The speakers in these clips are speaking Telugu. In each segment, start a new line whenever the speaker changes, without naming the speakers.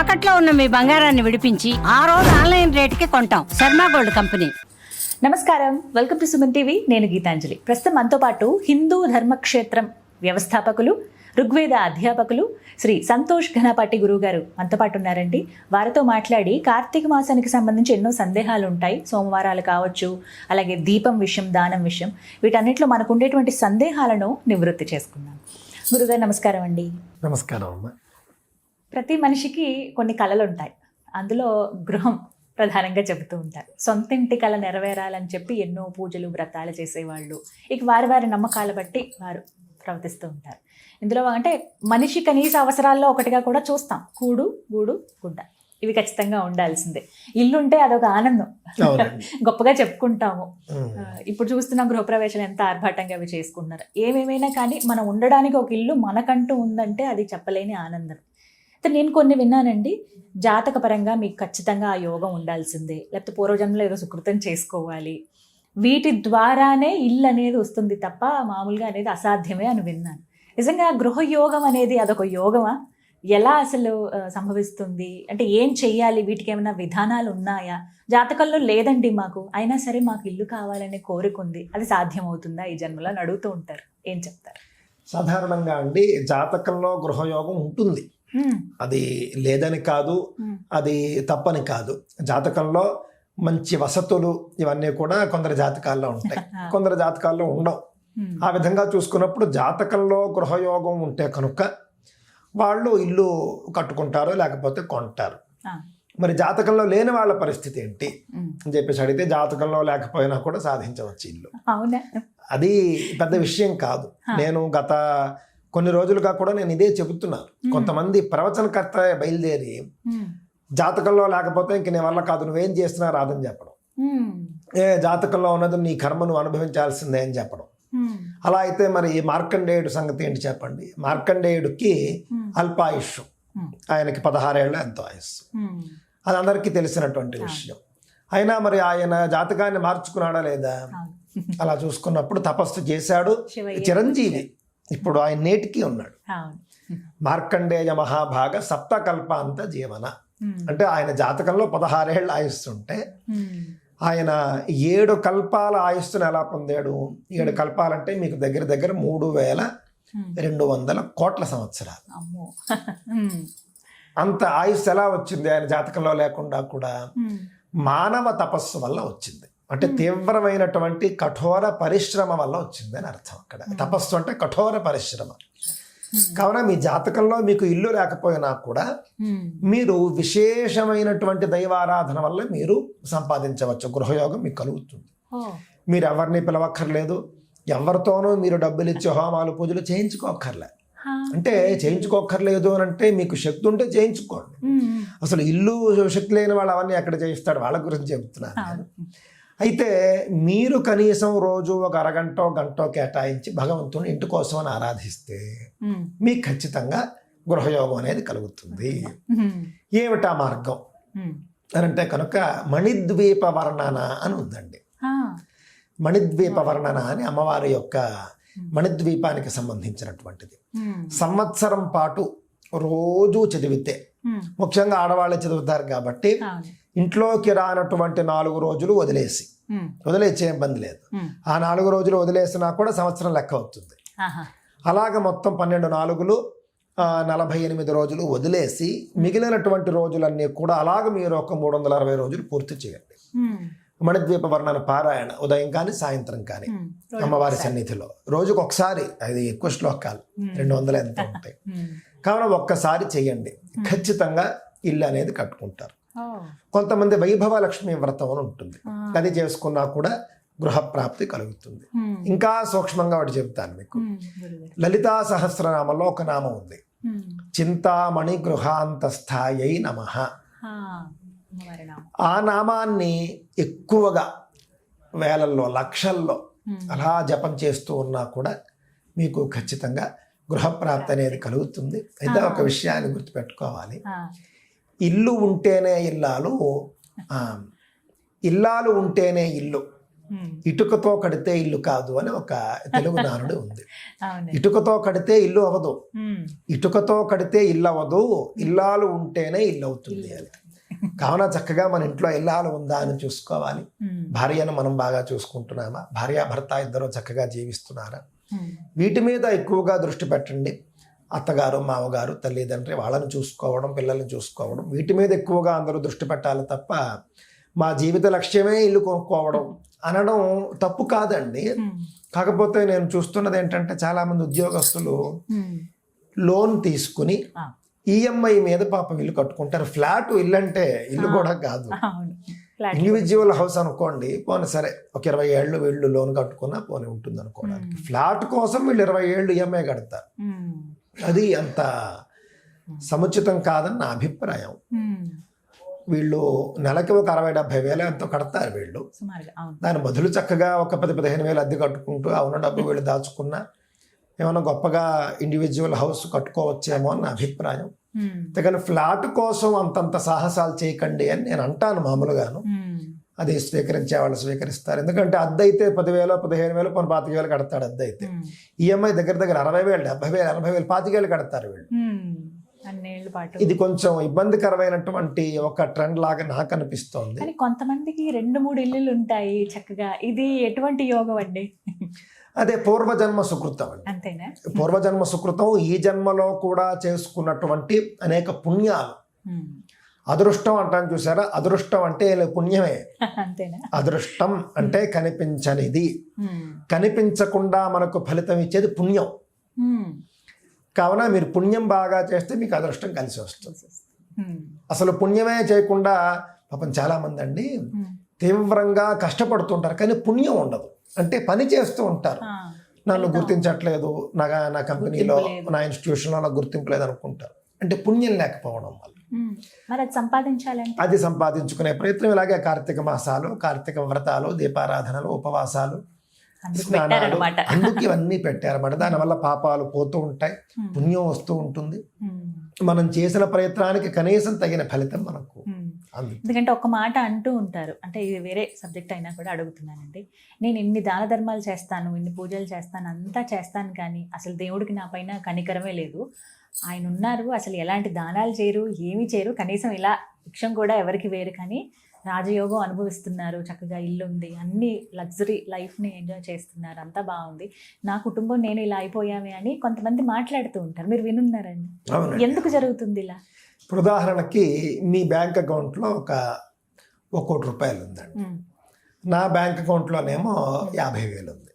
తాకట్లో ఉన్న మీ బంగారాన్ని విడిపించి ఆ రోజు ఆన్లైన్ రేటుకి కొంటాం. Sharma gold company.
నమస్కారం. Welcome to Suman TV. నేను గీతాంజలి. ప్రస్తుతం మనతో పాటు హిందూ ధర్మక్షేత్రం వ్యవస్థాపకులు ఋగ్వేద అధ్యాపకులు శ్రీ సంతోష్ ఘనపాటి గురువు గారు మనతో పాటు ఉన్నారండి. వారితో మాట్లాడి కార్తీక మాసానికి సంబంధించి ఎన్నో సందేహాలు ఉంటాయి. సోమవారాలు కావచ్చు అలాగే దీపం విషయం దానం విషయం వీటన్నిటిలో మనకు ఉండేటువంటి సందేహాలను నివృత్తి చేసుకుందాం. గురుగారు నమస్కారం అండి.
నమస్కారం అమ్మ.
ప్రతి మనిషికి కొన్ని కళలు ఉంటాయి అందులో గృహం ప్రధానంగా చెబుతూ ఉంటారు. సొంత ఇంటి కళ నెరవేరాలని చెప్పి ఎన్నో పూజలు వ్రతాలు చేసేవాళ్ళు. ఇక వారి వారి నమ్మకాల బట్టి వారు ప్రవర్తిస్తూ ఉంటారు. ఇందులో అంటే మనిషి కనీస అవసరాల్లో ఒకటిగా కూడా చూస్తాం. కూడు గూడు గుడ్డ. ఇవి ఖచ్చితంగా ఉండాల్సిందే. ఇల్లు ఉంటే అదొక ఆనందం. గొప్పగా చెప్పుకుంటాము. ఇప్పుడు చూస్తున్న గృహప్రవేశాలు ఎంత ఆర్భాటంగా అవి చేసుకుంటున్నారు. ఏమేమైనా కానీ మనం ఉండడానికి ఒక ఇల్లు మనకంటూ ఉందంటే అది చెప్పలేని ఆనందం. నేను కొన్ని విన్నానండి. జాతక పరంగా మీకు ఖచ్చితంగా ఆ యోగం ఉండాల్సిందే. లేకపోతే పూర్వజన్మలో ఏదో సుకృతం చేసుకోవాలి. వీటి ద్వారానే ఇల్లు అనేది వస్తుంది తప్ప మామూలుగా అనేది అసాధ్యమే అని విన్నాను. నిజంగా గృహయోగం అనేది అదొక యోగమా? ఎలా అసలు సంభవిస్తుంది? అంటే ఏం చెయ్యాలి? వీటికి ఏమైనా విధానాలు ఉన్నాయా? జాతకంలో లేదండి మాకు. అయినా సరే మాకు ఇల్లు కావాలనే కోరిక ఉంది. అది సాధ్యమవుతుందా? ఈ జన్మలో అని అడుగుతూ ఉంటారు. ఏం చెప్తారు?
సాధారణంగా అండి జాతకంలో గృహయోగం ఉంటుంది. అది లేదని కాదు అది తప్పని కాదు. జాతకంలో మంచి వసతులు ఇవన్నీ కూడా కొందరు జాతకాల్లో ఉంటాయి. కొందరు జాతకాల్లో ఉండవు. ఆ విధంగా చూసుకున్నప్పుడు జాతకంలో గృహయోగం ఉంటే కనుక వాళ్ళు ఇల్లు కట్టుకుంటారు లేకపోతే కొంటారు. మరి జాతకంలో లేని వాళ్ళ పరిస్థితి ఏంటి. అని చెప్పేసి అడిగితే జాతకంలో లేకపోయినా కూడా సాధించవచ్చు ఇల్లు. అది పెద్ద విషయం కాదు. నేను గత కొన్ని రోజులుగా కూడా నేను ఇదే చెబుతున్నాను కొంతమంది ప్రవచనకర్త బయలుదేరి జాతకంలో లేకపోతే ఇంక నీ వల్ల కాదు నువ్వేం చేస్తున్నా రాదని చెప్పడం. ఏ జాతకంలో ఉన్నది నీ కర్మను అనుభవించాల్సిందే అని చెప్పడం. అలా అయితే మరి మార్కండేయుడు సంగతి ఏంటి చెప్పండి? మార్కండేయుడికి
హ్మ్,
అల్పాయుష్
హ్మ్,
ఆయనకి పదహారేళ్ళు ఎంతో ఆయుస్సు. అది అందరికీ తెలిసినటువంటి విషయం. అయినా మరి ఆయన జాతకాన్ని మార్చుకున్నాడా లేదా. అలా చూసుకున్నప్పుడు తపస్సు చేశాడు. చిరంజీవి. ఇప్పుడు ఆయన నేటికి ఉన్నాడు. మార్కండేయ మహాభాగ సప్తకల్పాంత జీవన. అంటే ఆయన జాతకంలో పదహారేళ్ళు ఆయుస్తుంటే ఆయన ఏడు కల్పాల ఆయుస్సును ఎలా పొందాడు? ఏడు కల్పాలంటే మీకు దగ్గర దగ్గర మూడు వేల. రెండు వందల కోట్ల సంవత్సరాలు. అంత ఆయుస్సు ఎలా వచ్చింది? ఆయన జాతకంలో లేకుండా కూడా మానవ తపస్సు వల్ల వచ్చింది. అంటే తీవ్రమైనటువంటి కఠోర పరిశ్రమ వల్ల వచ్చింది అని అర్థం అక్కడ. తపస్సు అంటే కఠోర పరిశ్రమ. కావున మీ జాతకంలో మీకు ఇల్లు లేకపోయినా కూడా. మీరు విశేషమైనటువంటి దైవారాధన వల్ల మీరు సంపాదించవచ్చు. గృహయోగం మీకు కలుగుతుంది. మీరు ఎవరిని పిలవక్కర్లేదు. ఎవరితోనూ మీరు డబ్బులు ఇచ్చి హోమాలు పూజలు చేయించుకోక్కర్లే. అంటే చేయించుకోక్కర్లేదు అని అంటే మీకు శక్తి ఉంటే చేయించుకోండి. అసలు ఇల్లు శక్తి లేని వాళ్ళు అవన్నీ ఎక్కడ చేయిస్తాడు? వాళ్ళ గురించి చెప్తున్నాను
అవును.
నేను. అయితే మీరు కనీసం రోజు ఒక అరగంటో గంటో కేటాయించి భగవంతుని ఇంటి కోసం అని ఆరాధిస్తే మీకు ఖచ్చితంగా గృహయోగం అనేది కలుగుతుంది. ఏమిటా మార్గం. అని అంటే కనుక మణిద్వీప వర్ణన అని ఉందండి. మణిద్వీప వర్ణన అని అమ్మవారి యొక్క మణిద్వీపానికి సంబంధించినటువంటిది. సంవత్సరం పాటు రోజు చదివితే. ముఖ్యంగా ఆడవాళ్ళే చదువుతారు కాబట్టి. ఇంట్లోకి రానటువంటి నాలుగు రోజులు వదిలేసి. వదిలేసే ఇబ్బంది లేదు. ఆ నాలుగు రోజులు వదిలేసినా కూడా సంవత్సరం లెక్క అవుతుంది. అలాగ మొత్తం పన్నెండు నాలుగులు నలభై ఎనిమిది రోజులు వదిలేసి మిగిలినటువంటి రోజులన్నీ కూడా అలాగ మీరు ఒక మూడు వందల అరవై రోజులు పూర్తి చేయండి. మణిద్వీప వర్ణన పారాయణ ఉదయం కానీ సాయంత్రం కానీ. అమ్మవారి సన్నిధిలో. రోజుకు ఒకసారి అది ఎక్కువ శ్లోకాలు. రెండు వందలు ఎంత ఉంటాయి. కావున ఒక్కసారి చేయండి. ఖచ్చితంగా ఇల్లు అనేది కట్టుకుంటారు. కొంతమంది వైభవ లక్ష్మి వ్రతం అని ఉంటుంది. అది చేసుకున్నా కూడా గృహప్రాప్తి కలుగుతుంది. ఇంకా సూక్ష్మంగా ఒకటి చెప్తాను మీకు. లలితా సహస్రనామంలో ఒక నామం ఉంది. చింతామణి గృహాంతస్థాయై నమ. ఆ నామాన్ని ఎక్కువగా వేలల్లో లక్షల్లో. అలా జపం చేస్తూ ఉన్నా కూడా మీకు ఖచ్చితంగా గృహప్రాప్తి అనేది కలుగుతుంది. అయితే ఒక విషయాన్ని గుర్తుపెట్టుకోవాలి. ఇల్లు ఉంటేనే ఇల్లాలు. ఇల్లాలు ఉంటేనే ఇల్లు. ఇటుకతో కడితే ఇల్లు కాదు అని ఒక తెలుగు నానుడు ఉంది. ఇటుకతో కడితే ఇల్లు అవ్వదు. ఇటుకతో కడితే ఇల్లు అవ్వదు. ఇల్లాలు ఉంటేనే ఇల్లు అవుతుంది అని. కావున చక్కగా మన ఇంట్లో ఇల్లాలు ఉందా అని చూసుకోవాలి. భార్యను మనం బాగా చూసుకుంటున్నామా? భార్య భర్త ఇద్దరు చక్కగా జీవిస్తున్నారా. వీటి మీద ఎక్కువగా దృష్టి పెట్టండి. అత్తగారు మామగారు తల్లిదండ్రి వాళ్ళని చూసుకోవడం పిల్లల్ని చూసుకోవడం వీటి మీద ఎక్కువగా అందరూ దృష్టి పెట్టాలి తప్ప మా జీవిత లక్ష్యమే ఇల్లు కొనుక్కోవడం అనడం తప్పు కాదండి. కాకపోతే నేను చూస్తున్నది ఏంటంటే చాలామంది ఉద్యోగస్తులు. లోన్ తీసుకుని. ఈఎంఐ మీద పాపం ఇల్లు కట్టుకుంటారు. ఫ్లాట్ ఇల్లు అంటే ఇల్లు కూడా కాదు. ఇండివిజువల్ హౌస్ అనుకోండి పోనీ సరే ఒక ఇరవై ఏళ్ళు వీళ్ళు లోన్ కట్టుకున్నా పోనీ ఉంటుంది అనుకోవడానికి ఫ్లాట్ కోసం వీళ్ళు ఇరవై ఏళ్ళు ఈఎంఐ కడతారు. అది అంత సముచితం కాదని నా అభిప్రాయం. వీళ్ళు నెలకి ఒక అరవై డెబ్బై వేలు ఎంతో కడతారు వీళ్ళు
అవును
దాని బదులు చక్కగా ఒక పది పదిహేను వేలు అద్దె కట్టుకుంటూ ఉన్న డబ్బు వీళ్ళు దాచుకున్నా ఏమైనా గొప్పగా ఇండివిజువల్ హౌస్ కట్టుకోవచ్చేమో అని నా అభిప్రాయం
ఉమ్.
అందుకని ఫ్లాట్ కోసం అంతంత సాహసాలు చేయకండి అని నేను అంటాను మామూలుగాను. అది స్వీకరించే వాళ్ళు స్వీకరిస్తారు. ఎందుకంటే అద్దె అయితే పదివేలు పదిహేను వేలు కొన్ని పాతిక వేలు కడతాడు అద్దె అయితే. ఈఎంఐ దగ్గర దగ్గర అరవై వేలు డెబ్బై వేలు ఎనభై వేలు పాతిక వేలు కడతారు వీళ్ళు ఇది కొంచెం ఇబ్బందికరమైనటువంటి ఒక ట్రెండ్ లాగా నాకు అనిపిస్తోంది.
కానీ కొంతమందికి రెండు మూడు ఇల్లులు ఉంటాయి చక్కగా. ఇది ఎటువంటి యోగం అండి?
అదే పూర్వజన్మ సుకృతం అండి.
అంతేనా?
పూర్వజన్మ సుకృతం ఈ జన్మలో కూడా చేసుకున్నటువంటి అనేక పుణ్యాలు. అదృష్టం అంటాను చూసారా అదృష్టం అంటే పుణ్యమే అదృష్టం అంటే కనిపించనిది. కనిపించకుండా మనకు ఫలితం ఇచ్చేది పుణ్యం. కావున మీరు పుణ్యం బాగా చేస్తే మీకు అదృష్టం కలిసి వస్తుంది. అసలు పుణ్యమే చేయకుండా పాపం చాలామంది అండి. తీవ్రంగా కష్టపడుతుంటారు కానీ పుణ్యం ఉండదు అంటే పని చేస్తూ ఉంటారు. నన్ను గుర్తించట్లేదు నా నా కంపెనీలో. నా ఇన్స్టిట్యూషన్లో నాకు గుర్తింపు లేదు అనుకుంటారు అంటే పుణ్యం లేకపోవడం వల్ల.
మరి అది సంపాదించాలంటే?
అది సంపాదించుకునే ప్రయత్నం ఇలాగే కార్తీక మాసాలు కార్తీక వ్రతాలు దీపారాధనలు ఉపవాసాలు స్నానాలు అందుకు ఇవన్నీ పెట్టారన్నమాట. దానివల్ల పాపాలు పోతూ ఉంటాయి. పుణ్యం వస్తూ ఉంటుంది. మనం చేసిన ప్రయత్నానికి కనీసం తగిన ఫలితం మనకు
ఎందుకంటే ఒక మాట అంటూ ఉంటారు. అంటే ఇది వేరే సబ్జెక్ట్ అయినా కూడా అడుగుతున్నానండి. నేను ఇన్ని దాన ధర్మాలు చేస్తాను ఇన్ని పూజలు చేస్తాను అంతా చేస్తాను కానీ అసలు దేవుడికి నా పైన కనికరమే లేదు. ఆయన ఉన్నారు అసలు ఎలాంటి దానాలు చేయరు ఏమీ చేయరు. కనీసం ఇలా భిక్షం కూడా ఎవరికి వేరు. కానీ రాజయోగం అనుభవిస్తున్నారు. చక్కగా ఇల్లు ఉంది అన్ని లగ్జరీ లైఫ్ని ఎంజాయ్ చేస్తున్నారు. అంతా బాగుంది. నా కుటుంబం నేను ఇలా అయిపోయామే అని కొంతమంది మాట్లాడుతూ ఉంటారు. మీరు వినున్నారండి? ఎందుకు జరుగుతుంది ఇలా?
ఇప్పుడు ఉదాహరణకి మీ బ్యాంక్ అకౌంట్లో ఒక ఒక కోటి రూపాయలు ఉందండి నా బ్యాంక్ అకౌంట్లోనేమో యాభై వేలు ఉంది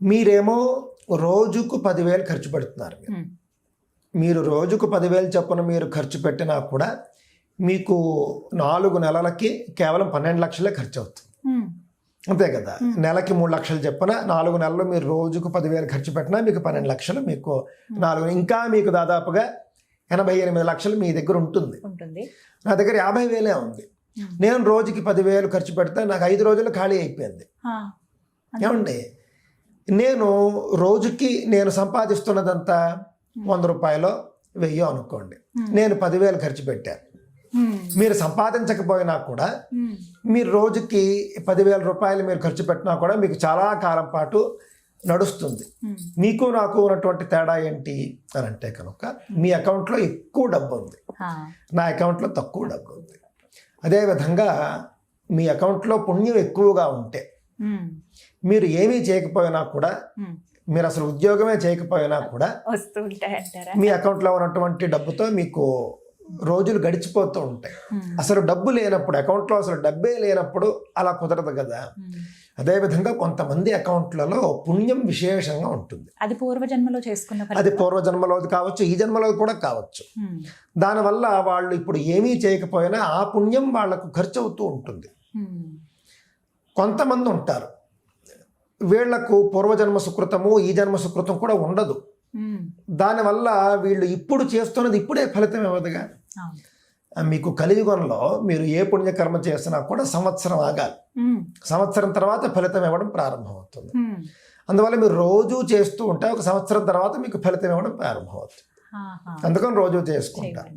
మీరేమో రోజుకు పదివేలు ఖర్చు పెడుతున్నారు మీరు. మీరు రోజుకు పదివేలు చొప్పున మీరు ఖర్చు పెట్టినా కూడా మీకు నాలుగు నెలలకి కేవలం పన్నెండు లక్షలే ఖర్చు అవుతుంది. అంతే కదా? నెలకి మూడు లక్షలు చెప్పిన నాలుగు నెలలు మీరు రోజుకు పదివేలు ఖర్చు పెట్టినా మీకు పన్నెండు లక్షలు మీకు నాలుగు ఇంకా మీకు దాదాపుగా ఎనభై ఎనిమిది లక్షలు మీ దగ్గర ఉంటుంది. నా దగ్గర యాభై వేలే ఉంది. నేను రోజుకి పదివేలు ఖర్చు పెడితే నాకు ఐదు రోజులు ఖాళీ అయిపోయింది. ఏమండి? నేను రోజుకి నేను సంపాదిస్తున్నదంతా వంద రూపాయలు వెయ్యో అనుకోండి.
Hmm.
నేను పదివేలు ఖర్చు పెట్టాను.
ఉమ్,
మీరు సంపాదించకపోయినా కూడా
ఉమ్,
మీరు రోజుకి పదివేల రూపాయలు మీరు ఖర్చు పెట్టినా కూడా మీకు చాలా కాలం పాటు నడుస్తుంది. మీకు నాకు ఉన్నటువంటి తేడా ఏంటి అని అంటే కనుక మీ అకౌంట్లో ఎక్కువ డబ్బు ఉంది. నా అకౌంట్లో తక్కువ డబ్బు ఉంది. అదేవిధంగా మీ అకౌంట్లో పుణ్యం ఎక్కువగా ఉంటే మీరు ఏమీ చేయకపోయినా కూడా. మీరు అసలు ఉద్యోగమే చేయకపోయినా కూడా
వస్తూ ఉంటాయి అంటారా?
మీ అకౌంట్లో ఉన్నటువంటి డబ్బుతో మీకు రోజులు గడిచిపోతూ ఉంటాయి. అసలు డబ్బు లేనప్పుడు అకౌంట్లో అసలు డబ్బే లేనప్పుడు అలా కుదరదు కదా. అదేవిధంగా కొంతమంది అకౌంట్లలో పుణ్యం విశేషంగా ఉంటుంది.
అది పూర్వజన్మలో చేసుకున్న.
అది పూర్వజన్మలోది కావచ్చు ఈ జన్మలో కూడా కావచ్చు. దానివల్ల వాళ్ళు ఇప్పుడు ఏమీ చేయకపోయినా ఆ పుణ్యం వాళ్ళకు ఖర్చు అవుతూ ఉంటుంది కొంతమంది ఉంటారు. వీళ్ళకు పూర్వజన్మ సుకృతము ఈ జన్మ సుకృతం కూడా ఉండదు దానివల్ల వీళ్ళు ఇప్పుడు చేస్తున్నది ఇప్పుడే ఫలితం ఇవ్వదుగా. మీకు కలియుగంలో మీరు ఏ పుణ్యకర్మ చేసినా కూడా సంవత్సరం ఆగాలి సంవత్సరం తర్వాత ఫలితం ఇవ్వడం ప్రారంభమవుతుంది. అందువల్ల మీరు రోజు చేస్తూ ఉంటే ఒక సంవత్సరం తర్వాత మీకు ఫలితం ఇవ్వడం ప్రారంభమవుతుంది. అందుకని రోజు చేసుకుంటారు.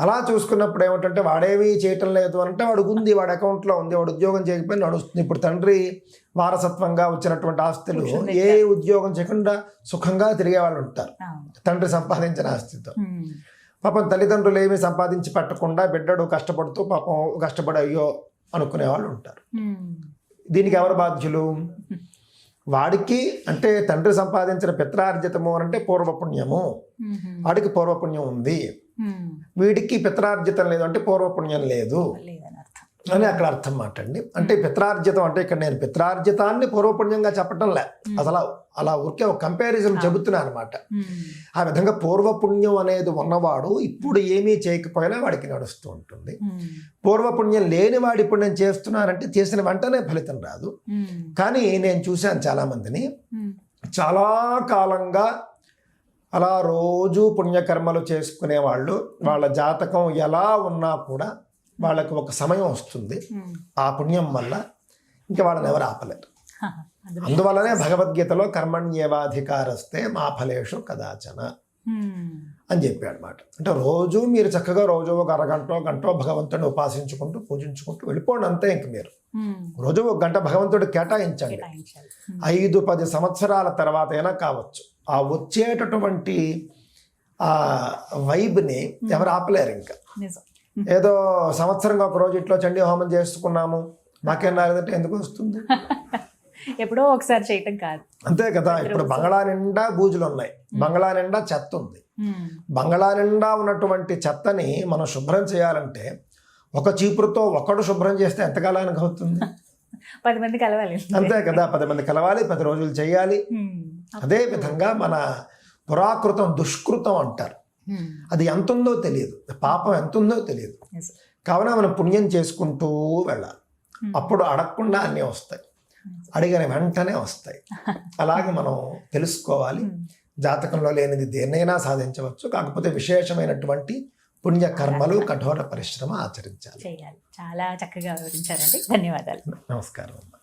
అలా చూసుకున్నప్పుడు ఏమిటంటే వాడేమీ చేయటం లేదు అంటే వాడికి ఉంది వాడి అకౌంట్లో ఉంది వాడు ఉద్యోగం చేయకపోయినా నడుస్తుంది ఇప్పుడు తండ్రి వారసత్వంగా వచ్చినటువంటి ఆస్తులు ఏ ఉద్యోగం చేయకుండా సుఖంగా తిరిగే వాళ్ళు ఉంటారు. తండ్రి సంపాదించిన ఆస్తితో. పాపం తల్లిదండ్రులు ఏమీ సంపాదించి పెట్టకుండా బిడ్డడు కష్టపడుతూ పాపం కష్టపడి అయ్యో అనుకునే వాళ్ళు ఉంటారు. దీనికి ఎవరు బాధ్యులు వాడికి అంటే తండ్రి సంపాదించిన పిత్రార్జితము అని అంటే పూర్వపుణ్యము. వాడికి పూర్వపుణ్యం ఉంది. వీడికి పిత్రార్జితం లేదు అంటే పూర్వపుణ్యం లేదు అని అక్కడ అర్థం మాటండి అంటే పిత్రార్జితం అంటే ఇక్కడ నేను పిత్రార్జితాన్ని పూర్వపుణ్యంగా చెప్పటం లే. అసలు అలా ఊరికే ఒక కంపారిజన్ చెబుతున్నా అనమాట. ఆ విధంగా పూర్వపుణ్యం అనేది ఉన్నవాడు ఇప్పుడు ఏమీ చేయకపోయినా వాడికి నడుస్తూ ఉంటుంది. పూర్వపుణ్యం లేని వాడు ఇప్పుడు నేను చేస్తున్నానంటే చేసిన వెంటనే ఫలితం రాదు. కానీ నేను చూశాను చాలామందిని. చాలా కాలంగా అలా రోజు పుణ్యకర్మలు చేసుకునే వాళ్ళు వాళ్ళ జాతకం ఎలా ఉన్నా కూడా వాళ్ళకి ఒక సమయం వస్తుంది. ఆ పుణ్యం వల్ల ఇంకా వాళ్ళని ఎవరు ఆపలేరు. అందువల్లనే భగవద్గీతలో కర్మణ్యేవాధికారస్తే మా ఫలేషు కదాచన. అని చెప్పాడు అనమాట అంటే రోజు మీరు చక్కగా రోజు ఒక అరగంట గంట భగవంతుడిని ఉపాసించుకుంటూ పూజించుకుంటూ వెళ్ళిపోండి అంతే ఇంక మీరు. రోజు ఒక గంట భగవంతుడికి కేటాయించండి. ఐదు పది సంవత్సరాల తర్వాత అయినా కావచ్చు. ఆ వచ్చేటటువంటి ఆ వైబ్ని ఎవరు ఆపలేరు ఇంకా. ఏదో సంవత్సరంగా ఒక రోజు ఇట్లా చండీ హోమం చేసుకున్నాము. మాకేం రాలేదంటే ఎందుకు వస్తుంది?
ఎప్పుడో ఒకసారి చేయటం కాదు.
అంతే కదా ఇప్పుడు బంగళా నిండా బూజులు ఉన్నాయి. బంగళా నిండా చెత్త ఉంది. బంగళా నిండా ఉన్నటువంటి చెత్తని మనం శుభ్రం చేయాలంటే ఒక చీపురుతో ఒకడు శుభ్రం చేస్తే ఎంతకాలానికి అవుతుంది?
పది మంది కలవాలి.
అంతే కదా పది మంది కలవాలి పది రోజులు చేయాలి. అదే విధంగా మన పురాకృతం దుష్కృతం అంటారు. అది ఎంత ఉందో తెలియదు. పాపం ఎంత ఉందో తెలియదు. కావున మనం పుణ్యం చేసుకుంటూ వెళ్ళాలి.
Hmm.
అప్పుడు అడగకుండా అన్నీ వస్తాయి. అడిగిన వెంటనే వస్తాయి. అలాగే మనం తెలుసుకోవాలి. జాతకంలో లేనిది దేన్నైనా సాధించవచ్చు. కాకపోతే విశేషమైనటువంటి పుణ్య కర్మలు కఠోర పరిశ్రమ ఆచరించాలి.
చాలా చక్కగా వివరించారండి. ధన్యవాదాలు.
నమస్కారం అమ్మా.